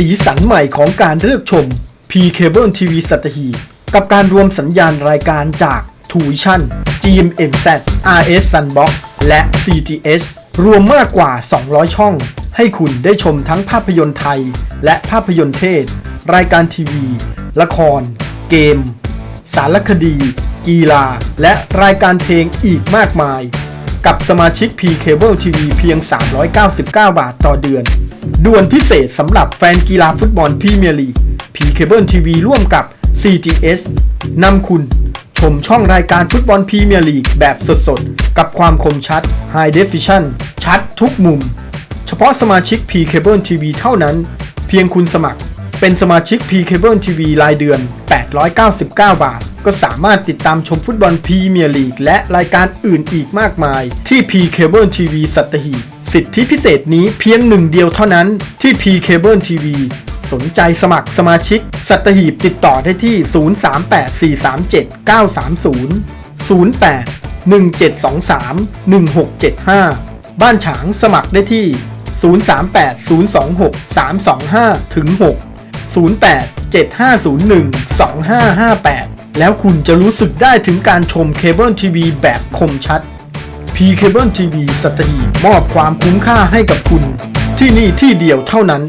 สีสันใหม่ของการเลือกชม P Cable TV สัตหีบกับการรวมสัญญาณรายการจาก t u i t i o n GMMZ RS Sunbox และ CTS รวมมากกว่า 200 ช่อง ให้คุณได้ชมทั้งภาพยนตร์ไทย และภาพยนตร์เทศ รายการทีวี ละคร เกม สารคดี กีฬา และรายการเพลงอีกมากมาย กับสมาชิก P Cable TV เพียง 399 บาทต่อเดือน ด่วนพิเศษสำหรับแฟนกีฬาฟุตบอลพรีเมียร์ลีก P Cable TV ร่วมกับ CGS นำคุณชมช่องรายการฟุตบอลพรีเมียร์ลีกแบบสดๆ กับความคมชัด High Definition ชัดทุกมุม เฉพาะสมาชิก P Cable TV เท่านั้น เพียงคุณสมัคร เป็นสมาชิก P Cable TV รายเดือน 899 บาท ก็สามารถติดตามชมฟุตบอลพรีเมียร์ลีกและรายการอื่นอีกมากมาย ที่ P Cable TV สัตหีบ สิทธิพิเศษนี้เพียงหนึ่งเดียวเท่านั้นที่ P Cable TV สนใจสมัครสมาชิก สัตหีบติดต่อได้ที่ 038437 930 08 1723 1675 บ้านฉางสมัครได้ที่ 038 026 325ถึง6 08 7501 2558 แล้วคุณจะรู้สึกได้ถึงการชมเคเบิลทีวีแบบคมชัด P Cable TV สัตหีบมอบความคุ้มค่าให้กับคุณ ที่นี่ที่เดียวเท่านั้น